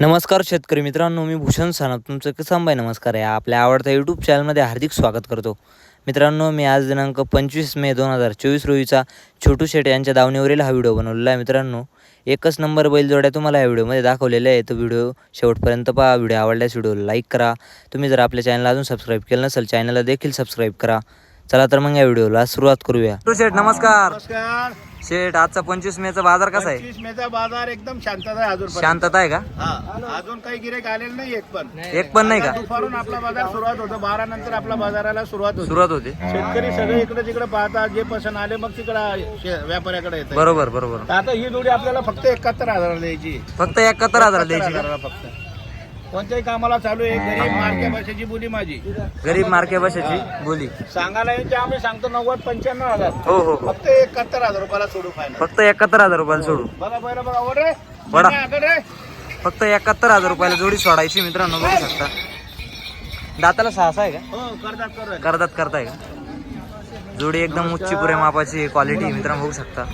नमस्कार शेतकरी मित्रांनो मी भूषण सानप. तुमचं किसान बाई नमस्कार आहे आपल्या आवडत्या यूट्यूब चॅनलमध्ये हार्दिक स्वागत करतो. मित्रांनो मी आज दिनांक पंचवीस मे दोन हजार चोवीस रोजीचा छोटू शेट यांच्या दावणीवरील हा व्हिडिओ बनवलेला आहे. मित्रांनो एकच नंबर बैलजोड्या तुम्हाला या व्हिडिओमध्ये दाखवलेल्या आहे तो व्हिडिओ शेवटपर्यंत पहा. व्हिडिओ आवडल्यास व्हिडिओ लाईक करा. तुम्ही जर आपल्या चॅनलला अजून सबस्क्राईब केलं नसेल चॅनलला देखील सबस्क्राईब करा. चला तर मग या व्हिडिओला सुरुवात करूया. छोटू शेठ नमस्कार. नमस्कार. शेठ आजचा पंचवीस मेचा बाजार कसा आहे? पंचवीस मेचा बाजार एकदम शांतता आहे अजून शांतता आहे का? हा अजून काही गिरेक आलेलं नाही एक पण. एक पण नाही का? आता दुपारून आपला बाजार सुरुवात होतो बारा नंतर आपला बाजाराला सुरुवात होतो. सुरुवात होते. शेतकरी सगळे इकडे तिकडे पाहतात जे पसंत आले मग तिकडे व्यापाऱ्याकडे येतात. बरोबर बरोबर. आता ही जोडी आपल्याला फक्त एकाहत्तर हजार द्यायची. फक्त एकाहत्तर हजार 71 द्यायची का? फक्त. कोणत्याही कामाला चालू आहे गरीब मार्के भाषेची बोली माझी. गरीब मार्के भाषेची बोली. सांगायला यांची आम्ही सांगतो नव्वद पंच्याण्णव हजार. हो हो हो. फक्त एकाहत्तर हजार रुपयाला सोडू फायनल फक्त एकाहत्तर हजार रुपयाला सोडू. बघा पहिलं बघा वर रे. आकडे. रे फक्त एकाहत्तर हजार रुपयाला जोडी सोडायची मित्रांनो बघू शकता. दाताला सहासा आहे का? हो करतात करतात. करतात करताय का? जोडी एकदम उच्ची पुरे मापाची क्वालिटी मित्रांनो बघू शकता.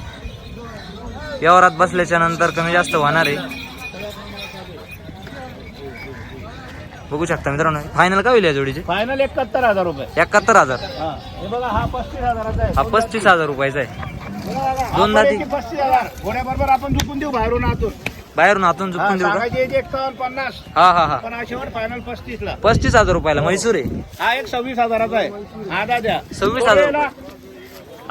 व्यवहारात बसल्याच्या नंतर कमी जास्त होणार आहे. बघू शकता मित्रांनो फायनल का होईल या जोडीचे? फायनल एकाहत्तर हजार रुपये. एकाहत्तर हजार. हा. हे बघा हा पस्तीस हजाराचा आहे. हा पस्तीस हजार रुपयाचा आहे. दोन दाती. पस्तीस हजार. घोड्याबरोबर आपण झुकून देऊ बाहेरून आतून. बाहेरून हातून हा, चुकून देऊ का? सांगायची पन्नास. हा हा हा. पण हा शेवट फायनल पस्तीस ला पस्तीस हजार रुपयाला म्हैसूर आहे. हा एक सव्वीस हजाराचा आहे. आधा द्या. सव्वीस हजार घोड्याला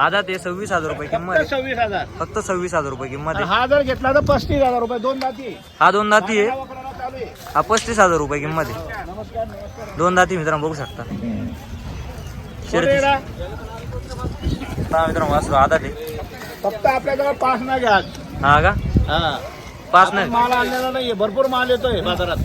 आधा ते सव्वीस हजार रुपये किंमत फक्त आहे सव्वीस हजार. फक्त सव्वीस हजार रुपये किंमत आहे. हा जर घेतला तर पस्तीस हजार रुपये दोन दाती. हा दोन दाती आहे. हा पस्तीस हजार रुपये किंमत आहे. दोन दाती मित्रांनो बघू शकता. मित्रांनो वासरू आधा ते फक्त आपल्याजवळ पाच ना घ्या हा का? हा. पाच नाही. माल आणलेला नाहीये भरपूर माल येतोय बाजारात.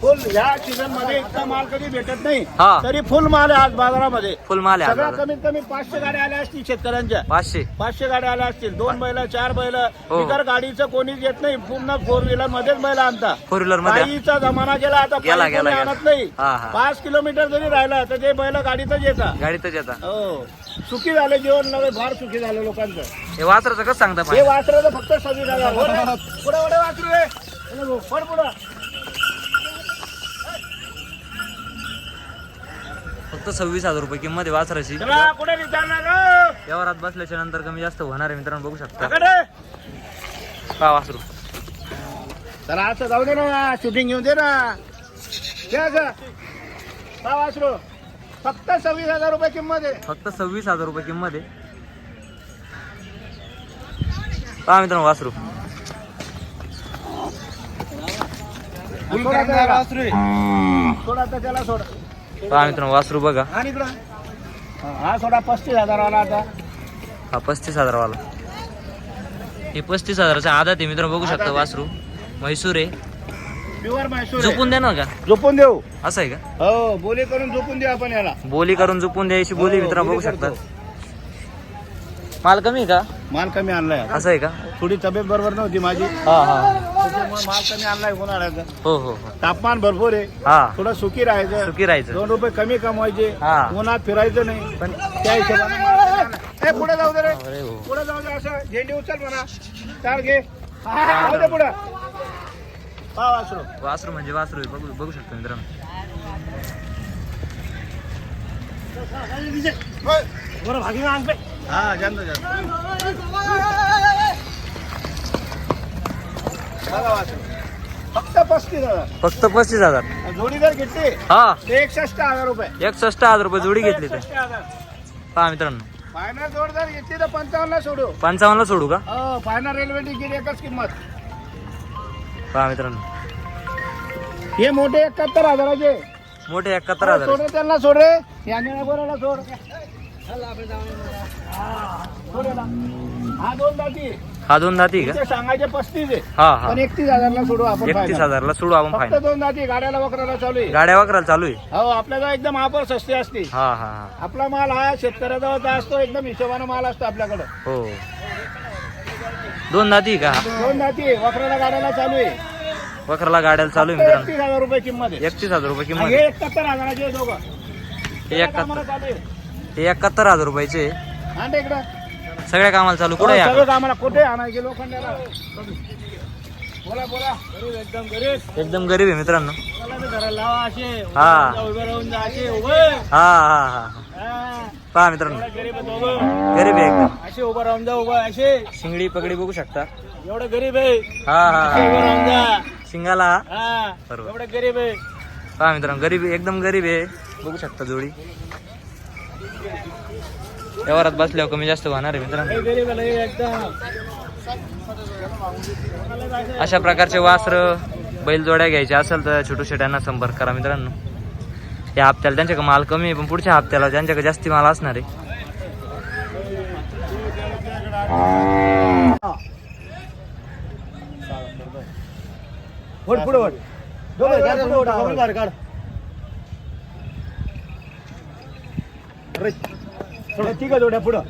फुल ह्या सीझनमध्ये इतका माल कधी भेटत नाही हा. तरी फुल माल आहे आज बाजारामध्ये. फुल माल आहे सगळ्या आज कमीत कमी पाचशे गाड्या आल्या असतील शेतकऱ्यांच्या. पाचशे. पाचशे गाड्या आल्या असतील दोन बैल चार बैल. हो. इतर गाडीचं कोणीच येत नाही पूर्ण फोर व्हीलर मध्येच बैल आणता. फोर व्हीलरमध्ये. पायीचा जमाना गेला आता गेला, पायी कोणी गेला, आणत. नाही. हा, हा. पाच किलोमीटर जरी राहिला तर ते बैल गाडीतच येतात. गाडीतच येतात. हो. सुखी झाले जीवन नव्हे फार सुखी झालं लोकांचं. हे वासराचं कसं सांगता हे पाहिजे? वासरं तर फक्त सव्वीस हजार वर रे. पुढं पुढे वासरू आहे पुढं भाऊ, वर पुढं. फक्त सव्वीस हजार रुपये किंमत आहे वासराची. चला पुढे विचारणार हो. व्यवहारात बसल्याच्या नंतर कमी जास्त होणार आहे मित्रांनो बघू शकता. हा वासरू. चला असं जाऊ दे ना. शूटिंग घेऊन दे ना. असं. हा वासरू. फक्त सव्वीस हजार रुपये किंमत आहे. फक्त सव्वीस हजार रुपये किंमत आहे. पहा मित्रांनो वासरू. सोडा त्याला. सोडा आता त्याला सोड. पहा मित्रांनो वासरू बघा. आणि इकडं. हा, हा सोडा पस्तीस हजार वाला आता. हा पस्तीस हजारवाला. हे पस्तीस हजाराचा आधा ते मित्रांनो बघू शकता वासरू. म्हैसूर आहे. प्युअर म्हैसूर आहे. झोपून देणार का? झोपून देऊ. असं आहे का? हो बोली करून झोपून देऊ आपण याला. बोली करून झोपून द्यायची बोली हो, मित्रांनो बघू बोली शकता. करतो. माल कमी आहे का? माल कमी आणलाय असं आहे का? थोडी तब्येत बरोबर नव्हती माझी. हा हा. त्याच्यामुळे माल कमी आणलाय उन्हाळ्याचा. हो हो हो. तापमान भरपूर आहे. हा. थोडं सुखी राहायचं. सुखी राहायचं. दोन रुपये कमी कमवायचे. हा. उन्हात फिरायचं नाही. पण त्या हिशोबाने माल कमी आणलाय. ए, पुढे जाऊ दे रे. अरे हो. पुढे जाऊ दे असं झेंडी उचल म्हणा. चार घे. हा, जाऊ दे पुढे. वासरू. वासरू म्हणजे वासरू आहे. बघू बघू शकता मित्रांनो. बरं भागी अंग पे हा जाणतो जाणतो. बघा वासरू. फक्त पस्तीस हजार. फक्त पस्तीस हजार. जोडी जर घेतली हा. एकसष्ट हजार रुपये. एकसष्ट हजार रुपये जोडी घेतली तर 61 हजार. पहा मित्रांनो. फायनल जोड जर घेतली तर पंचावन्न सोडू. पंचावन्नला सोडू का? फायनल रेल्वे तिकीट एकच किंमत. पहा मित्रांनो. हे मोठे एकाहत्तर हजाराचे. मोठे एकाहत्तर हजार सोड रे त्यांना सोड रे. या सोड. हा, सोड याला. हा दोन दाती हा दोन दाती का? ते सांगायचे पस्तीस आहे. हा हा. पण एकतीस हजारला सोडू आपण एकतीस final. हजारला सोडू आपण फक्त फायनल दोन दाती गाड्याला वकराला चालू आहे. गाड्या वगैरे चालू आहे? हो आपल्याला एकदम ऑफर सस्ती असते. हा हा हा. आपला माल हा शेतकऱ्याजवळचा असतो एकदम हिशोबाने माल असतो आपल्याकडे. हो. दोन दाती का? दोन दाती वकराला गाड्याला चालू आहे. वखराला गाड्याला चालू आहे मित्रांनो. एकतीस हजार रुपये किंमत आहे. एकतीस हजार रुपये किंमत हे आहे. एकाहत्तर हजाराचे आहे दोघं. हे कामाला एकाहत्तर चालू आहे. हे एकाहत्तर हजार रुपयाचे आहे. इकडं. सगळ्या कामाला चालू. हो, कुठे सगळं कामाला कुठे आणायचे लोखंडाला. बोला बोला. गरीब एकदम गरीब. एकदम गरीब आहे मित्रांनो. मला बी घराला लावा असे. हा. उभे उभे राहून जा असे उभे. हा हा. पहा मित्रांनो. गरीब आहे दोघं. गरीब आहे एकदम. असे उभं राहून जा उभं. असे. शिंगडी पगडी बघू शकता. एवढं गरीब आहे. हा हा असे उभं राहून जा. शिंगाला हा. बरोबर. एवढं गरीब आहे. पहा मित्रांनो गरीब एकदम गरीब आहे. बघू शकता जोडी. व्यवहारात बसल्यावर कमी जास्त होणार आहे मित्रांनो. लय गरीब आहे लय एकदम. अशा प्रकारचे वासर बैलजोड्या घ्यायच्या असेल तर छोटू शेट्यांना संपर्क करा मित्रांनो. या हप्त्याला त्यांच्याकडे माल कमी आहे पण पुढच्या हप्त्याला त्यांच्याकडे जास्ती माल असणार आहे? ठीक आहे जोड्या पुढं.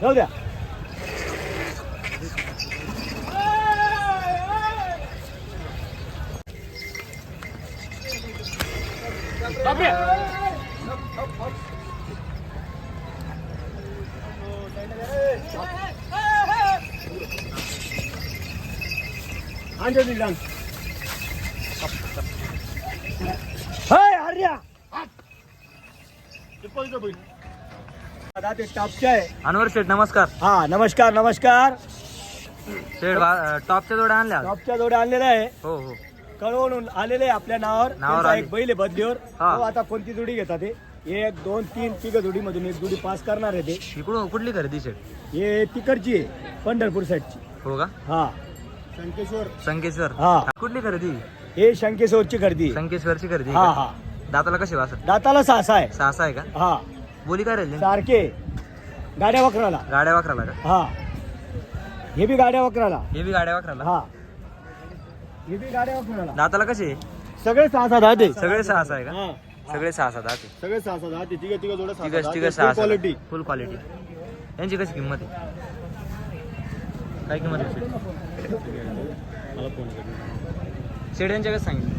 जाऊ द्या. जोडी, आण. हाय, हर्या. ते टॉपचे आहे. अनवर शेठ नमस्कार. हा नमस्कार नमस्कार. शेठ वा- टॉपच्या जोड्या आणल्या आज? टॉपच्या जोड्या आणलेला आहे. हो हो. कळवून आलेले आहे आपल्या नावावर. नावावर त्यांचा आले. एक बैल आहे बदलीवर. हा. तो आता कोणती जोडी घेतात ते? एक दोन तीन तिघ जोडी मधून एक जोडी पास करणार आहे ते. इकडून कुठली खरेदी शेठ? हे तिकडची आहे पंढरपूर साईडची हो का? हा. शंकेश्वर. संकेश्वर हा. कुठली खरेदी? हे शंकेश्वरची गर्दी आहे. संकेश्वरची खरेदी हा का? हा. दाताला कशी वासर दाताला सहासा आहे. सहासा आहे का? हा. बोली काय राहिली? सारखे. गाड्या वखराला. गाड्या वाकराला का? हा. हे बी गाड्या वखराला. हे बी गाड्या वाकराला हा. हे बी गाड्या वखराला. दाताला कशी? सगळे सहा आहेत हे. सगळे सहासा आहे का? सगळे सहा सात आहे सगळे सहा सात आहेत तिघ तिघ सहा तिघ तिघ. सहा क्वालिटी फुल क्वालिटी यांची कशी किंमत आहे? काय किंमत आहे? कसं सांगितलं?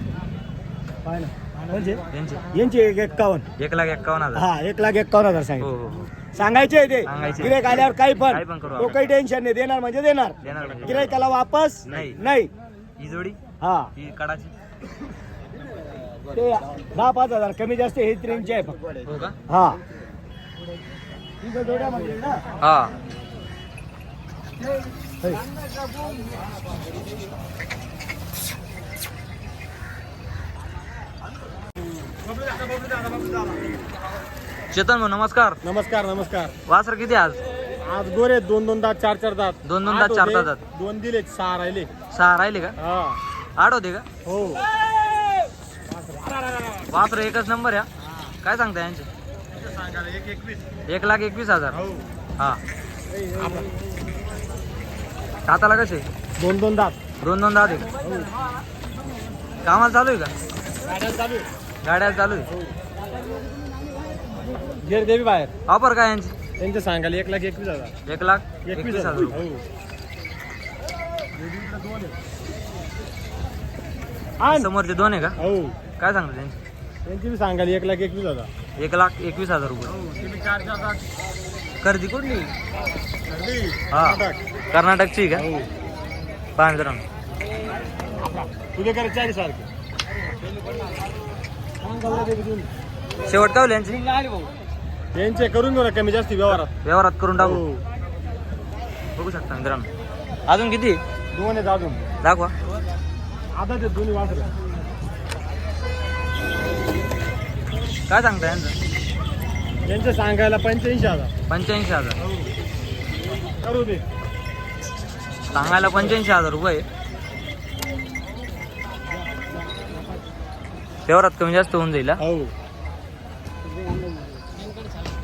पाय ना. म्हणजे? यांचे. यांची एक एक्कावन्न. एक लाख एक्कावन्न हजार. हा एक लाख एक्कावन्न हजार हो सांगितलं. हो हो सांगायचे आहे ते. सांगायचे. गिरायक आल्यावर काही पण. काही पण करू तो आपण. काही टेन्शन नाही. देणार म्हणजे देणार. देणार म्हणजे गिरायकाला वापस? नाही. नाही. ही जोडी? हा. ही कडाची ते दहा पाच हजार कमी जास्त हे ट्रेनचे आहे फक्त. हो का? हा. जोड्या म्हणजे ना. हा हे. चेतन भाऊ नमस्कार. नमस्कार नमस्कार. वासर किती आज? आज गोरे दोन दोन दात चार चार दात. दोन दोन आठ दात, चार होते, दात. दोन दिले सहा राहिले. सहा राहिले का? हा. आठ होते का? हो. वासर एकच नंबर या. काय सांगता यांचे? एक लाख एकवीस हजार. हो. हा. दाताला कसे? दोन दोन दात. दोन दोन दहा का कामाला चालू आहे का? गाड्या चालू आहे. गाड्या चालू आहे. देवी बाहेर. ऑफर काय यांची? त्यांचे सांगायला एक लाख एकवीस हजार. एक लाख एकवीस हजार. रुपये. हो. समोरचे दोन आहे का? हो. काय सांगता त्यांची? त्यांची बी सांगायला एक लाख एकवीस हजार. एक लाख एकवीस हजार रुपये. तुम्ही चार चार दात खरेदी कुठली. हा. कर्नाटक. कर्नाटकची का? हो. पहा मित्रांनो. सारखे शेवट काय होईल यांची? त्यांचे करून घेऊ ना कमी जास्ती व्यवहारात. व्यवहारात करून टाकू. हो. बघू शकता मित्रांनो. अजून किती? दोन आहेत अजून. दाखवा. आता ते दोन्ही वासरे. काय सांगता यांचं? त्यांचे सांगायला पंच्याऐंशी हजार. पंच्याऐंशी हजार. करू दे. सांगायला पंच्याऐंशी हजार रुपये. व्यवहारात कमी जास्त होऊन जाईल हा? हो.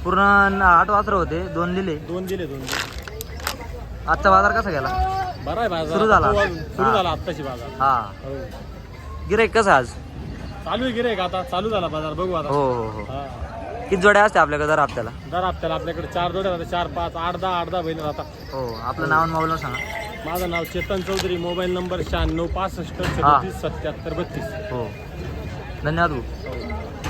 पूर्ण आठ वासरं होते दोन दिले. दोन दिले दोन दिले. आजचा बाजार कसा गेला? बरा आहे बाजार. सुरू झाला. वाजून- सुरू हा. झाला आत्ताशी बाजार. हा. हो. गिराईक कसं आज? चालू आहे गिरे का आता. चालू झाला बाजार. बघू आता. हो हो हो. हा. किती जोड्या असते आपल्याकडे? दर हप्त्याला दर हप्त्याला आपल्याकडे चार जोड्या राहतात चार पाच आठ दहा आठ दहा बहिणी राहतात. हो आपलं नाव आणि मोबाईल सांगा. माझं नाव चेतन चौधरी मोबाईल नंबर शहाण्णव पासष्ट सदतीस सत्याहत्तर बत्तीस. हो. धन्यवाद भाऊ.